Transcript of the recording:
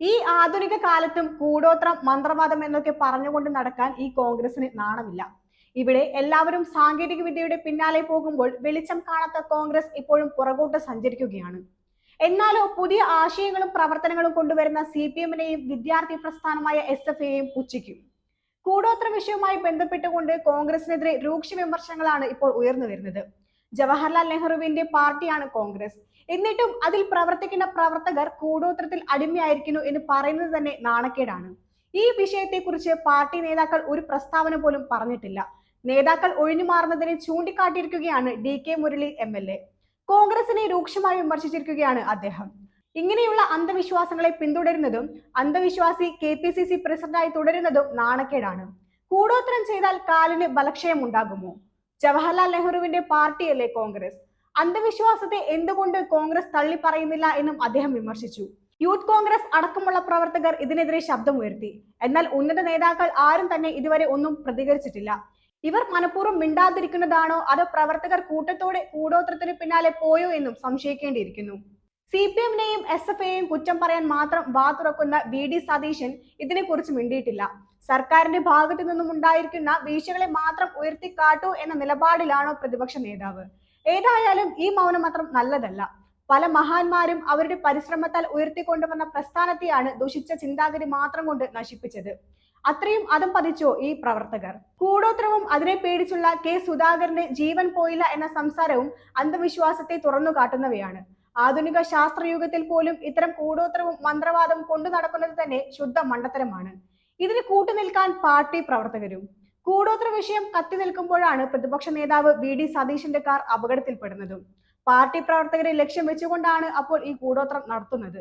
ഈ ആധുനിക കാലത്തും കൂടോത്രം മന്ത്രവാദം എന്നൊക്കെ പറഞ്ഞുകൊണ്ട് നടക്കാൻ ഈ കോൺഗ്രസിന് നാണമില്ല. ഇവിടെ എല്ലാവരും സാങ്കേതിക വിദ്യയുടെ പിന്നാലെ പോകുമ്പോൾ വെളിച്ചം കാണാത്ത കോൺഗ്രസ് ഇപ്പോഴും പുറകോട്ട് സഞ്ചരിക്കുകയാണ്. എന്നാലോ പുതിയ ആശയങ്ങളും പ്രവർത്തനങ്ങളും കൊണ്ടുവരുന്ന സി പി എമ്മിനെയും വിദ്യാർത്ഥി പ്രസ്ഥാനമായ എസ് എഫ് എയും പുച്ഛിക്കും. കൂടോത്ര വിഷയവുമായി ബന്ധപ്പെട്ടുകൊണ്ട് കോൺഗ്രസിനെതിരെ രൂക്ഷ വിമർശനങ്ങളാണ് ഇപ്പോൾ ഉയർന്നു വരുന്നത്. ജവഹർലാൽ നെഹ്റുവിന്റെ പാർട്ടിയാണ് കോൺഗ്രസ്. എന്നിട്ടും അതിൽ പ്രവർത്തിക്കുന്ന പ്രവർത്തകർ കൂടോത്രത്തിൽ അടിമയായിരിക്കുന്നു എന്ന് പറയുന്നത് തന്നെ നാണക്കേടാണ്. ഈ വിഷയത്തെക്കുറിച്ച് പാർട്ടി നേതാക്കൾ ഒരു പ്രസ്താവന പോലും പറഞ്ഞിട്ടില്ല. നേതാക്കൾ ഒഴിഞ്ഞു മാറുന്നതിനെ ചൂണ്ടിക്കാട്ടിയിരിക്കുകയാണ് D K Murali M L A. കോൺഗ്രസിനെ രൂക്ഷമായി വിമർശിച്ചിരിക്കുകയാണ് അദ്ദേഹം. ഇങ്ങനെയുള്ള അന്ധവിശ്വാസങ്ങളെ പിന്തുടരുന്നതും അന്ധവിശ്വാസി കെ പി സി സി പ്രസിഡന്റായി തുടരുന്നതും നാണക്കേടാണ്. കൂടോത്രം ചെയ്താൽ കാലിന് ബലക്ഷയം ഉണ്ടാകുമോ ജവഹർലാൽ നെഹ്റുവിന്റെ പാർട്ടിയല്ലേ കോൺഗ്രസ്? അന്ധവിശ്വാസത്തെ എന്തുകൊണ്ട് കോൺഗ്രസ് തള്ളി പറയുന്നില്ല എന്നും അദ്ദേഹം വിമർശിച്ചു. യൂത്ത് കോൺഗ്രസ് അടക്കമുള്ള പ്രവർത്തകർ ഇതിനെതിരെ ശബ്ദമുയർത്തി. എന്നാൽ ഉന്നത നേതാക്കൾ ആരും തന്നെ ഇതുവരെ ഒന്നും പ്രതികരിച്ചിട്ടില്ല. ഇവർ മനഃപൂർവം മിണ്ടാതിരിക്കുന്നതാണോ? അതോ പ്രവർത്തകർ കൂട്ടത്തോടെ കൂടോത്രത്തിന് പിന്നാലെ പോയോ എന്നും സംശയിക്കേണ്ടിയിരിക്കുന്നു. സി പി എമ്മിനെയും എസ് എഫ് ഐയെയും കുറ്റം പറയാൻ മാത്രം വാ തുറക്കുന്ന വി ഡി സതീശൻ ഇതിനെക്കുറിച്ച് മിണ്ടിയിട്ടില്ല. സർക്കാരിന്റെ ഭാഗത്തു നിന്നും ഉണ്ടായിരിക്കുന്ന വീഴ്ചകളെ മാത്രം ഉയർത്തിക്കാട്ടൂ എന്ന നിലപാടിലാണോ പ്രതിപക്ഷ നേതാവ്? ഏതായാലും ഈ മൗനം മാത്രം നല്ലതല്ല. പല മഹാന്മാരും അവരുടെ പരിശ്രമത്താൽ ഉയർത്തിക്കൊണ്ടുവന്ന പ്രസ്ഥാനത്തെയാണ് ദുഷിച്ച ചിന്താഗതി മാത്രം കൊണ്ട് നശിപ്പിച്ചത്. അത്രയും അതും പതിച്ചോ ഈ പ്രവർത്തകർ? കൂടോത്രവും അതിനെ പേടിച്ചുള്ള കെ സുധാകരന്റെ ജീവൻ പോയില്ല എന്ന സംസാരവും അന്ധവിശ്വാസത്തെ തുറന്നു കാട്ടുന്നവയാണ്. ആധുനിക ശാസ്ത്രയുഗത്തിൽ പോലും ഇത്തരം കൂടോത്രവും മന്ത്രവാദവും കൊണ്ടു നടക്കുന്നത് തന്നെ ശുദ്ധ മണ്ടത്തരമാണ്. ഇതിന് കൂട്ടുനിൽക്കാൻ പാർട്ടി പ്രവർത്തകരും. കൂടോത്ര വിഷയം കത്തി നിൽക്കുമ്പോഴാണ് പ്രതിപക്ഷ നേതാവ് വി ഡി സതീശന്റെ കാർ അപകടത്തിൽപ്പെടുന്നതും. പാർട്ടി പ്രവർത്തകരെ ലക്ഷ്യം വെച്ചുകൊണ്ടാണ് അപ്പോൾ ഈ കൂടോത്രം നടത്തുന്നത്.